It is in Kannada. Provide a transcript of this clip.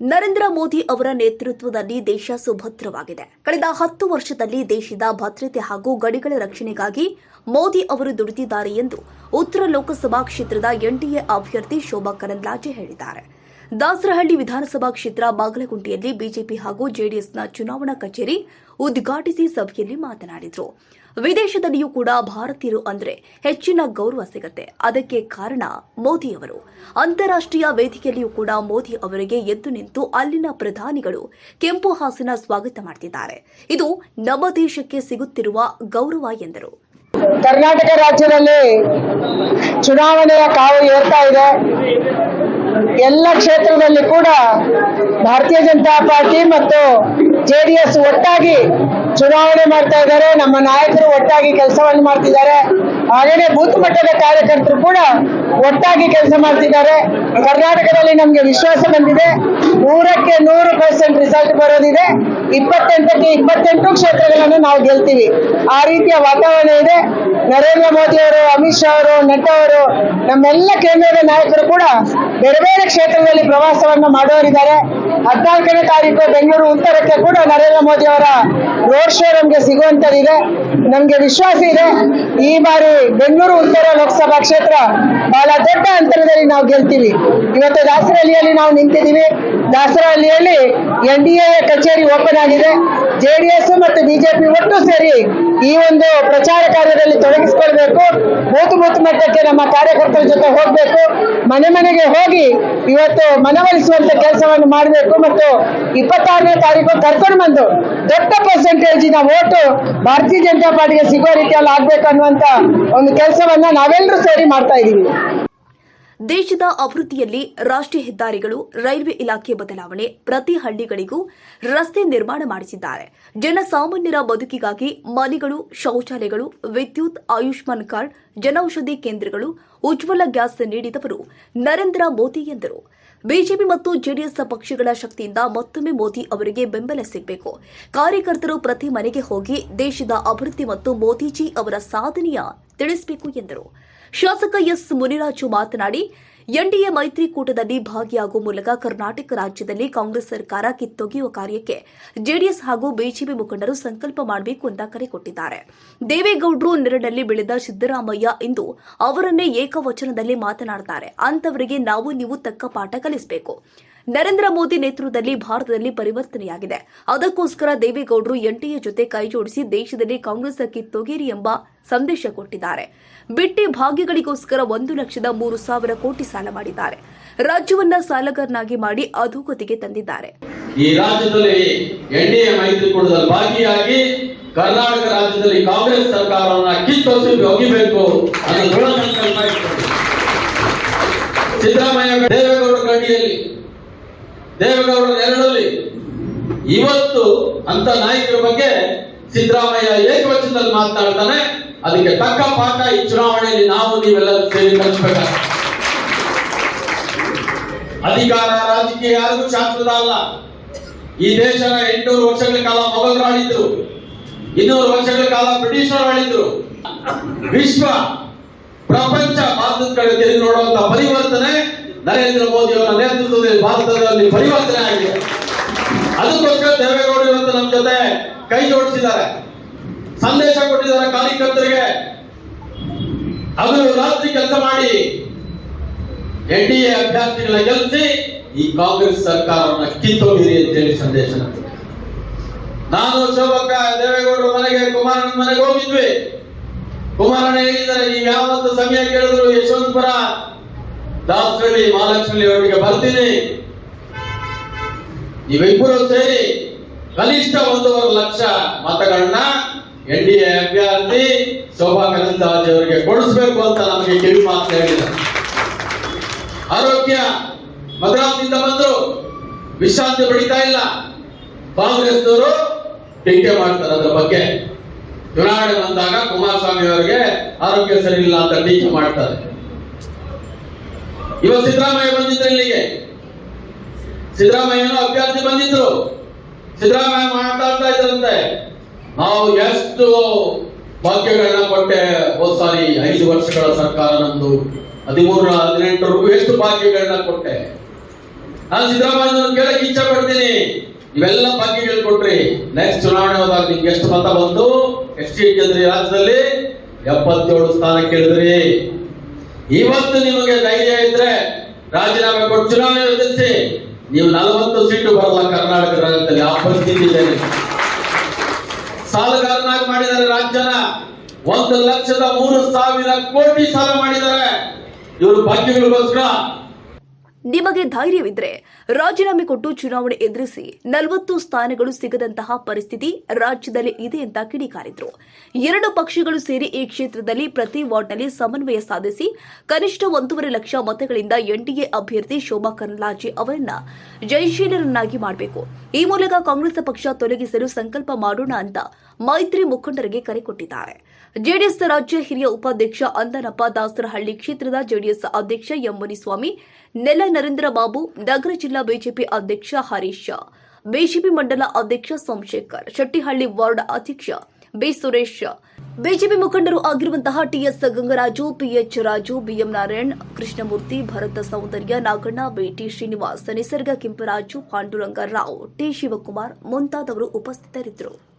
ನರೇಂದ್ರ ಮೋದಿ ಅವರ ನೇತೃತ್ವದಲ್ಲಿ ದೇಶ ಸುಭದ್ರವಾಗಿದೆ. ಕಳೆದ ಹತ್ತು ವರ್ಷದಲ್ಲಿ ದೇಶದ ಭದ್ರತೆ ಹಾಗೂ ಗಡಿಗಳ ರಕ್ಷಣೆಗಾಗಿ ಮೋದಿ ಅವರು ದುಡಿದಿದ್ದಾರೆ ಎಂದು ಉತ್ತರ ಲೋಕಸಭಾ ಕ್ಷೇತ್ರದ ಎನ್ಡಿಎ ಅಭ್ಯರ್ಥಿ ಶೋಭಾ ಕರಂದ್ಲಾಜೆ ಹೇಳಿದ್ದಾರೆ. ದಾಸರಹಳ್ಳಿ ವಿಧಾನಸಭಾ ಕ್ಷೇತ್ರ ಬಾಗಲಗುಂಟೆಯಲ್ಲಿ ಬಿಜೆಪಿ ಹಾಗೂ ಜೆಡಿಎಸ್ನ ಚುನಾವಣಾ ಕಚೇರಿ ಉದ್ಘಾಟಿಸಿ ಸಭೆಯಲ್ಲಿ ಮಾತನಾಡಿದರು. ವಿದೇಶದಲ್ಲಿಯೂ ಕೂಡ ಭಾರತೀಯರು ಅಂದ್ರೆ ಹೆಚ್ಚಿನ ಗೌರವ ಸಿಗುತ್ತೆ. ಅದಕ್ಕೆ ಕಾರಣ ಮೋದಿ ಅವರು. ಅಂತಾರಾಷ್ಟ್ರೀಯ ವೇದಿಕೆಯಲ್ಲಿಯೂ ಕೂಡ ಮೋದಿ ಅವರಿಗೆ ಎದ್ದು ನಿಂತು ಅಲ್ಲಿನ ಪ್ರಧಾನಿಗಳು ಕೆಂಪು ಹಾಸಿನ ಸ್ವಾಗತ ಮಾಡ್ತಿದ್ದಾರೆ. ಇದು ನಮ್ಮ ದೇಶಕ್ಕೆ ಸಿಗುತ್ತಿರುವ ಗೌರವ ಎಂದರು. ಕರ್ನಾಟಕ ರಾಜ್ಯದಲ್ಲಿ ಚುನಾವಣೆಯ ಕಾವು ಏರ್ತಾ ಇದೆ. ಎಲ್ಲ ಕ್ಷೇತ್ರದಲ್ಲಿ ಕೂಡ ಭಾರತೀಯ ಜನತಾ ಪಾರ್ಟಿ ಮತ್ತು ಜೆಡಿಎಸ್ ಒಟ್ಟಾಗಿ ಚುನಾವಣೆ ಮಾಡ್ತಾ ಇದ್ದಾರೆ. ನಮ್ಮ ನಾಯಕರು ಒಟ್ಟಾಗಿ ಕೆಲಸವನ್ನು ಮಾಡ್ತಿದ್ದಾರೆ. ಹಾಗೆಯೇ ಬೂತ್ ಮಟ್ಟದ ಕಾರ್ಯಕರ್ತರು ಕೂಡ ಒಟ್ಟಾಗಿ ಕೆಲಸ ಮಾಡ್ತಿದ್ದಾರೆ. ಕರ್ನಾಟಕದಲ್ಲಿ ನಮಗೆ ವಿಶ್ವಾಸ ಬಂದಿದೆ. ನೂರಕ್ಕೆ ನೂರು ಪರ್ಸೆಂಟ್ ರಿಸಲ್ಟ್ ಬರೋದಿದೆ. ಇಪ್ಪತ್ತೆಂಟಕ್ಕೆ ಇಪ್ಪತ್ತೆಂಟು ಕ್ಷೇತ್ರಗಳನ್ನು ನಾವು ಗೆಲ್ತೀವಿ. ಆ ರೀತಿಯ ವಾತಾವರಣ ಇದೆ. ನರೇಂದ್ರ ಮೋದಿ ಅವರು, ಅಮಿತ್ ಶಾ ಅವರು, ನಡ್ಡಾ ಅವರು, ನಮ್ಮೆಲ್ಲ ಕೇಂದ್ರದ ನಾಯಕರು ಕೂಡ ಬೇರೆ ಬೇರೆ ಕ್ಷೇತ್ರದಲ್ಲಿ ಪ್ರವಾಸವನ್ನು ಮಾಡೋರಿದ್ದಾರೆ. ಹದಿನಾಲ್ಕನೇ ತಾರೀಕು ಬೆಂಗಳೂರು ಉತ್ತರಕ್ಕೆ ಕೂಡ ನರೇಂದ್ರ ಮೋದಿ ಅವರ ರೋಡ್ ಶೋ ನಮ್ಗೆ ಸಿಗುವಂತದಿದೆ ನಮ್ಗೆ ವಿಶ್ವಾಸ ಇದೆ. ಈ ಬಾರಿ ಬೆಂಗಳೂರು ಉತ್ತರ ಲೋಕಸಭಾ ಕ್ಷೇತ್ರ ಬಹಳ ದೊಡ್ಡ ಅಂತರದಲ್ಲಿ ನಾವು ಗೆಲ್ತೀವಿ. ಇವತ್ತು ದಾಸರಹಳ್ಳಿಯಲ್ಲಿ ನಾವು ನಿಂತಿದ್ದೀವಿ. ದಾಸರಹಳ್ಳಿಯಲ್ಲಿ ಎನ್ ಡಿ ಎ ಕಚೇರಿ ಓಪನ್ ಆಗಿದೆ. ಜೆಡಿಎಸ್ ಮತ್ತು ಬಿಜೆಪಿ ಒಟ್ಟು ಸೇರಿ ಈ ಒಂದು ಪ್ರಚಾರ ಕಾರ್ಯದಲ್ಲಿ ತೊಡಗಿಸಿಕೊಳ್ಬೇಕು. ಬೂತ್ ಬೂತ್ ಮಟ್ಟಕ್ಕೆ ನಮ್ಮ ಕಾರ್ಯಕರ್ತರ ಜೊತೆ ಹೋಗಬೇಕು. ಮನೆ ಮನೆಗೆ ಹೋಗಿ ಇವತ್ತು ಮನವೊಲಿಸುವಂತ ಕೆಲಸವನ್ನು ಮಾಡಬೇಕು ಮತ್ತು ಇಪ್ಪತ್ತಾರನೇ ತಾರೀಕು ಕರ್ಕೊಂಡು ಬಂದು ದೊಡ್ಡ ನ ಓಟು ಭಾರತೀಯ ಜನತಾ ಪಾರ್ಟಿಗೆ ಸಿಗೋ ರೀತಿಯಲ್ಲಿ ಆಗ್ಬೇಕು ಅನ್ನುವಂತ ಒಂದು ಕೆಲಸವನ್ನ ನಾವೆಲ್ಲರೂ ಸೇರಿ ಮಾಡ್ತಾ ಇದ್ದೀವಿ. ದೇಶದ ಅಭಿವೃದ್ಧಿಯಲ್ಲಿ ರಾಷ್ಟ್ರೀಯ ಹೆದ್ದಾರಿಗಳು, ರೈಲ್ವೆ ಇಲಾಖೆ ಬದಲಾವಣೆ ಪ್ರತಿ ಹಳ್ಳಿಗಳಿಗೂ ರಸ್ತೆ ನಿರ್ಮಾಣ ಮಾಡಿಸಿದ್ದಾರೆ. ಜನಸಾಮಾನ್ಯರ ಬದುಕಿಗಾಗಿ ಮನೆಗಳು, ಶೌಚಾಲಯಗಳು, ವಿದ್ಯುತ್, ಆಯುಷ್ಮಾನ್ ಕಾರ್ಡ್, ಜನೌಷಧಿ ಕೇಂದ್ರಗಳು, ಉಜ್ವಲ ಗ್ಯಾಸ್ ನೀಡಿದವರು ನರೇಂದ್ರ ಮೋದಿ ಎಂದರು. ಬಿಜೆಪಿ ಮತ್ತು ಜೆಡಿಎಸ್ ಪಕ್ಷಗಳ ಶಕ್ತಿಯಿಂದ ಮತ್ತೊಮ್ಮೆ ಮೋದಿ ಅವರಿಗೆ ಬೆಂಬಲ ಸಿಗಬೇಕು. ಕಾರ್ಯಕರ್ತರು ಪ್ರತಿ ಮನೆಗೆ ಹೋಗಿ ದೇಶದ ಅಭಿವೃದ್ಧಿ ಮತ್ತು ಮೋದಿಜಿ ಅವರ ಸಾಧನೆಯ ತಿಳಿಸಬೇಕು ಎಂದರು. ಶಾಸಕ ಎಸ್ ಮುನಿರಾಜು ಮಾತನಾಡಿ, ಎನ್ಡಿಎ ಮೈತ್ರಿಕೂಟದಲ್ಲಿ ಭಾಗಿಯಾಗುವ ಮೂಲಕ ಕರ್ನಾಟಕ ರಾಜ್ಯದಲ್ಲಿ ಕಾಂಗ್ರೆಸ್ ಸರ್ಕಾರ ಕಿತ್ತೊಗೆಯುವ ಕಾರ್ಯಕ್ಕೆ ಜೆಡಿಎಸ್ ಹಾಗೂ ಬಿಜೆಪಿ ಮುಖಂಡರು ಸಂಕಲ್ಪ ಮಾಡಬೇಕು ಅಂತ ಕರೆ ಕೊಟ್ಟಿದ್ದಾರೆ. ದೇವೇಗೌಡರು ನೆರಳಲ್ಲಿ ಬೆಳೆದ ಸಿದ್ದರಾಮಯ್ಯ ಇಂದು ಅವರನ್ನೇ ಏಕವಚನದಲ್ಲಿ ಮಾತನಾಡುತ್ತಾರೆ ಅಂತವರಿಗೆ ನಾವು ನೀವು ತಕ್ಕ ಪಾಠ ಕಲಿಸಬೇಕು. ನರೇಂದ್ರ ಮೋದಿ ನೇತೃತ್ವದಲ್ಲಿ ಭಾರತದಲ್ಲಿ ಪರಿವರ್ತನೆಯಾಗಿದೆ. ಅದಕ್ಕೋಸ್ಕರ ದೇವೇಗೌಡರು ಎನ್ಡಿಎ ಜೊತೆ ಕೈಜೋಡಿಸಿ ದೇಶದಲ್ಲಿ ಕಾಂಗ್ರೆಸ್ ಕಿತ್ತೊಗೇರಿ ಎಂಬ ಸಂದೇಶ ಕೊಟ್ಟಿದ್ದಾರೆ. ಬಿಟ್ಟಿ ಭಾಗ್ಯಗಳಿಗೋಸ್ಕರ ಒಂದು ಲಕ್ಷದ ಮೂರು ಸಾವಿರ ಕೋಟಿ ಸಾಲ ಮಾಡಿದ್ದಾರೆ. ರಾಜ್ಯವನ್ನ ಸಾಲಗಾರನಾಗಿ ಮಾಡಿ ಅಧೋಗತಿಗೆ ತಂದಿದ್ದಾರೆ. ಈ ರಾಜ್ಯದಲ್ಲಿ ಎನ್ಡಿಎ ಮೈತ್ರಿಕೂಟದಲ್ಲಿ ಭಾಗಿಯಾಗಿ ಕರ್ನಾಟಕ ರಾಜ್ಯದಲ್ಲಿ ಕಾಂಗ್ರೆಸ್ ಸರ್ಕಾರವನ್ನ ಕಿತ್ತೊಸಿ ಹೋಗಿಬೇಕು ಅನ್ನೋ ದೃಢ ಸಂಕಲ್ಪ ಸಿದ್ದರಾಮಯ್ಯ ದೇವೇಗೌಡರ ಗಡಿಯಲ್ಲಿ ದೇವೇಗೌಡ ನೆರಳಲ್ಲಿ. ಇವತ್ತು ಅಂತ ನಾಯಕರ ಬಗ್ಗೆ ಸಿದ್ದರಾಮಯ್ಯ ಏಕವಚನದಲ್ಲಿ ಮಾತನಾಡ್ತಾನೆ ಅದಕ್ಕೆ ತಕ್ಕ ಪಾಠ ಈ ಚುನಾವಣೆಯಲ್ಲಿ ನಾವು ನೀವೆಲ್ಲರೂ ಸೇರಿ ಕಲಿಸ್ಬೇಕ ಅಧಿಕಾರ ರಾಜಕೀಯ ಯಾರಿಗೂ ಶಾಸ್ತ್ರದ ಅಲ್ಲ. ಈ ದೇಶನ ಎಂಟುನೂರು ವರ್ಷಗಳ ಕಾಲ ಮೊಘಲರು ಆಳಿದ್ರು ಇನ್ನೂರು ವರ್ಷಗಳ ಕಾಲ ಬ್ರಿಟಿಷರು ಆಳಿದ್ರು ವಿಶ್ವ ಪ್ರಪಂಚ ಭಾರತದ ಕಡೆ ತಿರುಗಿ ನೋಡುವಂತ ಪರಿವರ್ತನೆ ನರೇಂದ್ರ ಮೋದಿ ಅವರ ನೇತೃತ್ವದಲ್ಲಿ ಭಾರತದಲ್ಲಿ ಪರಿವರ್ತನೆ ಆಗಿದೆ. ಅದಕ್ಕೋಸ್ಕರ ದೇವೇಗೌಡರು ಇವತ್ತು ನಮ್ಮ ಜೊತೆ ಕೈ ಜೋಡಿಸಿದ್ದಾರೆ. ಸಂದೇಶ ಕೊಟ್ಟಿದ್ದಾರೆ ಕಾರ್ಯಕರ್ತರಿಗೆ. ಅವರು ರಾತ್ರಿ ಕೆಲಸ ಮಾಡಿ ಎನ್ ಡಿ ಎ ಅಭ್ಯರ್ಥಿಗಳ ಗೆಲ್ಲಿಸಿ ಈ ಕಾಂಗ್ರೆಸ್ ಸರ್ಕಾರವನ್ನ ಕಿತ್ತೋಗಿರಿ ಅಂತೇಳಿ ಸಂದೇಶ. ನಾನು ಶೋಭಕ್ಕ ದೇವೇಗೌಡರ ಮನೆಗೆ ಕುಮಾರನ ಮನೆಗೆ ಹೋಗಿದ್ವಿ. ಕುಮಾರಣ್ಣ ಹೇಳಿದ್ದಾರೆ, ನೀವು ಯಾವತ್ತು ಸಮಯ ಕೇಳಿದ್ರು ಯಶವಂತಪುರ ದಾಸರಳ್ಳಿ ಮಹಾಲಕ್ಷ್ಮಿ ಅವರಿಗೆ ಬರ್ತೀನಿ. ನೀವಿಬ್ಬರು ಸೇರಿ ಕನಿಷ್ಠ ಒಂದೂವರೆ ಲಕ್ಷ ಮತಗಳನ್ನ ಎನ್ ಡಿ ಎ ಅಭ್ಯರ್ಥಿ ಶೋಭಾ ಕರಂದ್ಲಾಜೆ ಅವರಿಗೆ ಕೊಡಿಸ್ಬೇಕು ಅಂತ ನಮಗೆ ಕಿವಿ ಮಾತು ಆರೋಗ್ಯ ಮದ್ರಾಸ್ನಿಂದ ಬಂದ್ರು. ವಿಶ್ರಾಂತಿ ಪಡಿತಾ ಇಲ್ಲ. ಕಾಂಗ್ರೆಸ್ನವರು ಟೀಕೆ ಮಾಡ್ತಾರೆ ಅದರ ಬಗ್ಗೆ. ಚುನಾವಣೆ ಬಂದಾಗ ಕುಮಾರಸ್ವಾಮಿ ಅವರಿಗೆ ಆರೋಗ್ಯ ಸರಿ ಇಲ್ಲ ಅಂತ ಟೀಕೆ ಮಾಡ್ತಾರೆ. ಇವತ್ತು ಸಿದ್ದರಾಮಯ್ಯ ಬಂದಿದ್ರು ಇಲ್ಲಿಗೆ. ಸಿದ್ದರಾಮಯ್ಯನ ಅಭ್ಯರ್ಥಿ ಬಂದಿದ್ರು. ಸಿದ್ದರಾಮಯ್ಯ ಮಾತಾಡ್ತಾ ಇದ್ರಂತೆ. ನಾವು ಎಷ್ಟು ಭಾಗ್ಯಗಳನ್ನ ಕೊಟ್ಟೆ ಹೋದ್ ಸಾರಿ ಐದು ವರ್ಷಗಳ ಸರ್ಕಾರ ನಂದು ಹದಿಮೂರ ಹದಿನೆಂಟರವರೆಗೂ ಎಷ್ಟು ಭಾಗ್ಯಗಳನ್ನ ಕೊಟ್ಟೆ. ನಾನು ಸಿದ್ದರಾಮಯ್ಯ ಕೇಳಕ್ ಇಚ್ಛೆ ಪಡ್ತೀನಿ. ಇವೆಲ್ಲ ಭಾಗ್ಯಗಳು ಕೊಟ್ರಿ. ನೆಕ್ಸ್ಟ್ ಚುನಾವಣೆ ಹೋದಾಗ ನಿಮ್ಗೆ ಎಷ್ಟು ಮತ ಬಂತು ಎಷ್ಟು ಗೆದ್ರಿ ರಾಜ್ಯದಲ್ಲಿ? ಎಪ್ಪತ್ತೇಳು ಸ್ಥಾನ ಕೇಳಿದ್ರಿ ಇವತ್ತು ನಿಮಗೆ ಧೈರ್ಯ ಇದ್ರೆ ರಾಜೀನಾಮೆ ಕೊಟ್ಟು ಚುನಾವಣೆ ಎದುರಿಸಿ ನೀವು ನಲವತ್ತು ಸೀಟು ಬರಲ್ಲ ಕರ್ನಾಟಕ ರಾಜ್ಯದಲ್ಲಿ. ಆ ಪರಿಸ್ಥಿತಿ ಇದೆ ಸಾಲಗಾರನಾಗಿ ಮಾಡಿದ್ದಾರೆ ರಾಜ್ಯನ ಒಂದು ಲಕ್ಷದ ಮೂರು ಸಾವಿರ ಕೋಟಿ ಸಾಲ ಮಾಡಿದ್ದಾರೆ. ಇವರು ಭಾಗ್ಯಗಳಿಗೋಸ್ಕರ ನಿಮಗೆ ಧೈರ್ಯವಿದ್ರೆ ರಾಜೀನಾಮೆ ಕೊಟ್ಟು ಚುನಾವಣೆ ಎದುರಿಸಿ ನಲವತ್ತು ಸ್ಥಾನಗಳು ಸಿಗದಂತಹ ಪರಿಸ್ಥಿತಿ ರಾಜ್ಯದಲ್ಲಿ ಇದೆ ಅಂತ ಕಿಡಿಕಾರಿದ್ರು. ಎರಡು ಪಕ್ಷಗಳು ಸೇರಿ ಈ ಕ್ಷೇತ್ರದಲ್ಲಿ ಪ್ರತಿ ವಾರ್ಡ್ನಲ್ಲಿ ಸಮನ್ವಯ ಸಾಧಿಸಿ ಕನಿಷ್ಠ ಒಂದೂವರೆ ಲಕ್ಷ ಮತಗಳಿಂದ ಎನ್ಡಿಎ ಅಭ್ಯರ್ಥಿ ಶೋಭಾ ಕರಂದ್ಲಾಜೆ ಅವರನ್ನ ಜಯಶೀಲರನ್ನಾಗಿ ಮಾಡಬೇಕು. ಈ ಮೂಲಕ ಕಾಂಗ್ರೆಸ್ ಪಕ್ಷ ತೊಲಗಿಸಲು ಸಂಕಲ್ಪ ಮಾಡೋಣ ಅಂತ ಮೈತ್ರಿ ಮುಖಂಡರಿಗೆ ಕರೆ ಕೊಟ್ಟಿದ್ದಾರೆ. ಜೆಡಿಎಸ್ ರಾಜ್ಯ ಹಿರಿಯ ಉಪಾಧ್ಯಕ್ಷ ಅಂದನಪ್ಪ ದಾಸರಹಳ್ಳಿ ಕ್ಷೇತ್ರದ ಜೆಡಿಎಸ್ ಅಧ್ಯಕ್ಷ ಎಂ ಮುನಿಸ್ವಾಮಿ ನೆಲ ನರೇಂದ್ರ ಬಾಬು, ನಗರ ಜಿಲ್ಲಾ ಬಿಜೆಪಿ ಅಧ್ಯಕ್ಷ ಹರೀಶ್, ಬಿಜೆಪಿ ಮಂಡಲ ಅಧ್ಯಕ್ಷ ಸೋಮಶೇಖರ್, ಶೆಟ್ಟಿಹಳ್ಳಿ ವಾರ್ಡ್ ಅಧ್ಯಕ್ಷ ಬಿ ಸುರೇಶ್, ಬಿಜೆಪಿ ಮುಖಂಡರು ಆಗಿರುವಂತಹ TS Gangaraju PH Raju BM Narayan, Krishnamurthy, Bharata Soundarya, Naganna BT Srinivas, Nisarga Kemparaju, Panduranga Rao, T Shivakumar ಮುಂತಾದವರು ಉಪಸ್ಥಿತರಿದ್ದರು.